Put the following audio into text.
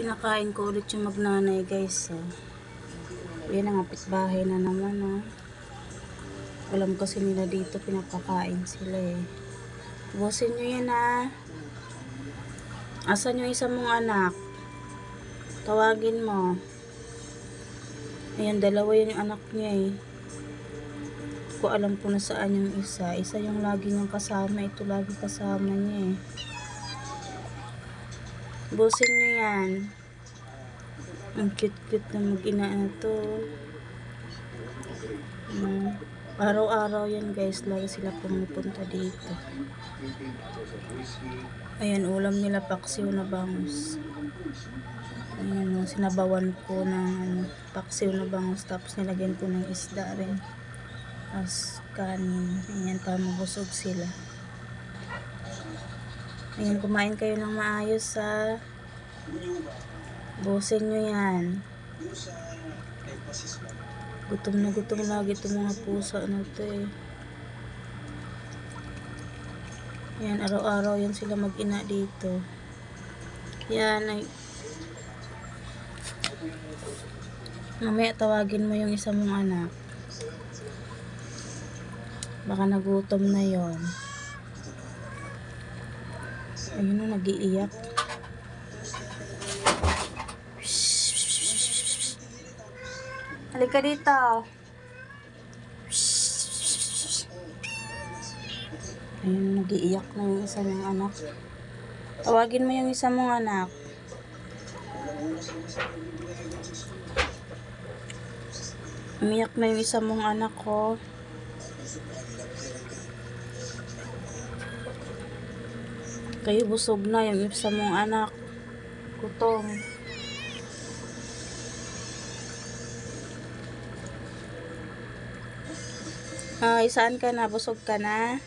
Pinakain ko ulit yung magnanay guys. So. Yan ang bahay na naman. Oh. Alam kasi nila dito pinapakain sila eh. Busin nyo yan ah. Asan yung isa mong anak? Tawagin mo. Ayan, dalawa yun yung anak niya eh. Ko alam ko na saan yung isa. Isa yung lagi niyang kasama. Ito lagi kasama niya eh. Busin nyo yan. Ang cute-cute na mag-ina na to. Mm. Araw-araw yan guys. Lagi sila pumupunta dito. Ayan, ulam nila paksiw na bangus. Ayan, sinabawan ko ng ano, paksiw na bangus. Tapos nilagyan ko ng isda rin. Tapos kanin. Ayan, para mabusog sila. Ayan, kumain kayo ng maayos sa Busin nyo yan. Gutom na gutom lagi itong mga pusa na to eh. Yan, araw-araw yan sila mag-ina dito. Yan, ay... Mamaya tawagin mo yung isa mong anak. Baka nagutom na yon. Ayun na, nag-iiyak. Halika dito. Ayun, nag-iiyak na yung isa mong anak. Tawagin mo yung isa mong anak. Umiyak na yung isa mong anak ko. Kayo busog na yung isa mong anak. Gutom. Ay, saan ka na? Busog ka na?